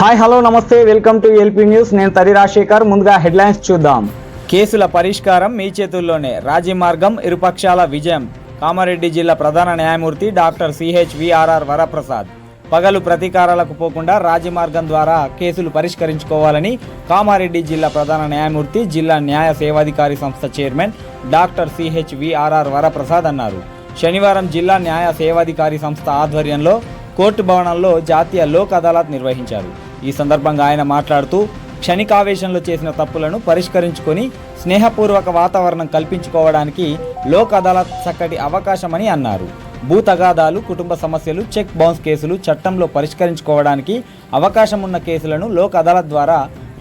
Hi hello నమస్తే welcome to LP news. నేను తరి రాజశేఖర్. ముందుగా హెడ్లైన్స్ చూద్దాం. కేసుల పరిష్కారం మీ చేతుల్లోనే. రాజీ మార్గం ఇరుపక్షాల విజయం. కామారెడ్డి జిల్లా ప్రధాన న్యాయమూర్తి డాక్టర్ సిహెచ్ విఆర్ఆర్ వరప్రసాద్. పగలు ప్రతీకారాలకు పోకుండా రాజీ మార్గం ద్వారా కేసులు పరిష్కరించుకోవాలని కామారెడ్డి జిల్లా ప్రధాన న్యాయమూర్తి జిల్లా న్యాయ సేవాధికారి సంస్థ chairman doctor CH VRR Varaprasad అన్నారు. శనివారం జిల్లా న్యాయ సేవాధికారి సంస్థ ఆధ్వర్యంలో కోర్టు భవనంలో జాతీయ లోక్ అదాలత్ నిర్వహించారు. ఈ సందర్భంగా ఆయన మాట్లాడుతూ క్షణికావేశంలో చేసిన తప్పులను పరిష్కరించుకొని స్నేహపూర్వక వాతావరణం కల్పించుకోవడానికి లోక్ అదాలత్ చక్కటి అవకాశమని అన్నారు. భూ తగాదాలు కుటుంబ సమస్యలు చెక్ బౌన్స్ కేసులు చట్టంలో పరిష్కరించుకోవడానికి అవకాశం ఉన్న కేసులను లోక్ అదాలత్ ద్వారా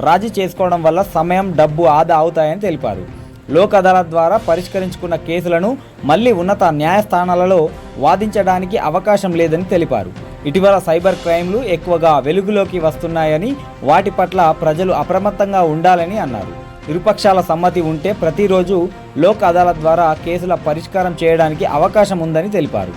రాజీ చేసుకోవడం వల్ల సమయం డబ్బు ఆదా అవుతాయని తెలిపారు. లోక్ అదాలత్ ద్వారా పరిష్కరించుకున్న కేసులను మళ్ళీ ఉన్నత న్యాయస్థానాలలో వాదించడానికి అవకాశం లేదని తెలిపారు. ఇటీవల సైబర్ క్రైమ్లు ఎక్కువగా వెలుగులోకి వస్తున్నాయని వాటి పట్ల ప్రజలు అప్రమత్తంగా ఉండాలని అన్నారు. ఇరుపక్షాల సమ్మతి ఉంటే ప్రతిరోజు లోక్ అదాలత్ ద్వారా కేసుల పరిష్కారం చేయడానికి అవకాశం ఉందని తెలిపారు.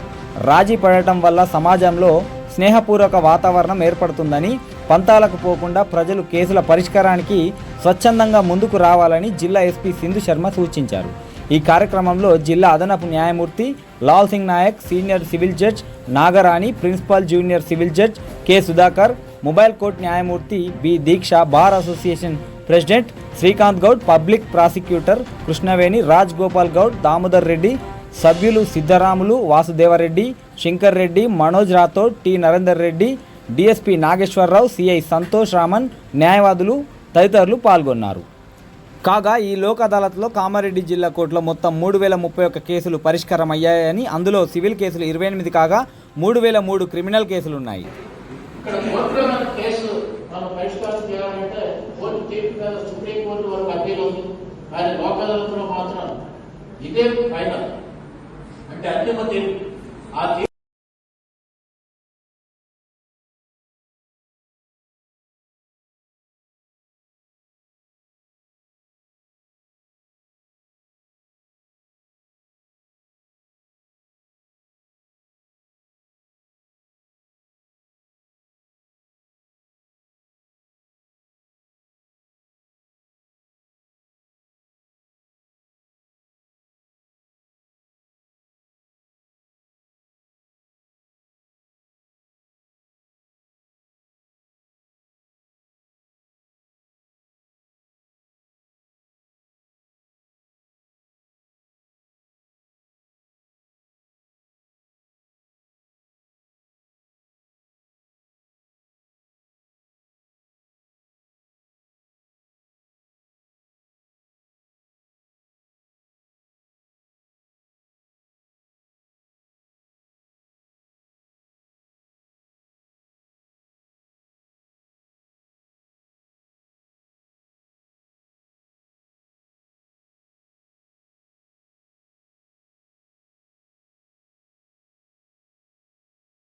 రాజీ పడటం వల్ల సమాజంలో స్నేహపూర్వక వాతావరణం ఏర్పడుతుందని పంతాలకు పోకుండా ప్రజలు కేసుల పరిష్కారానికి స్వచ్ఛందంగా ముందుకు రావాలని జిల్లా ఎస్పీ సింధు శర్మ సూచించారు. ఈ కార్యక్రమంలో జిల్లా అదనపు న్యాయమూర్తి Lal Singh Nayak senior civil judge Nagarani principal junior civil judge K Sudhakar mobile court న్యాయమూర్తి B Deeksha bar association president Srikanth Goud public prosecutor Krishnaveni Raj Gopal Goud Damodar Reddy సభ్యులు Siddaramulu Vasudevareddy Shankar Reddy Manoj Rathod T Narender Reddy DSP Nageswararao CI Santosh Raman న్యాయవాదులు తదితరులు పాల్గొన్నారు. కాగా ఈ లోక్ అదాలత్లో కామారెడ్డి జిల్లా కోర్టులో మొత్తం మూడు వేల ముప్పై ఒక్క కేసులు పరిష్కారం అయ్యాయని అందులో సివిల్ కేసులు ఇరవై ఎనిమిది కాగా మూడు వేల మూడు క్రిమినల్ కేసులు ఉన్నాయి ఇదే ఫైనల్. అంటే అంతిమ తీర్పు ఆ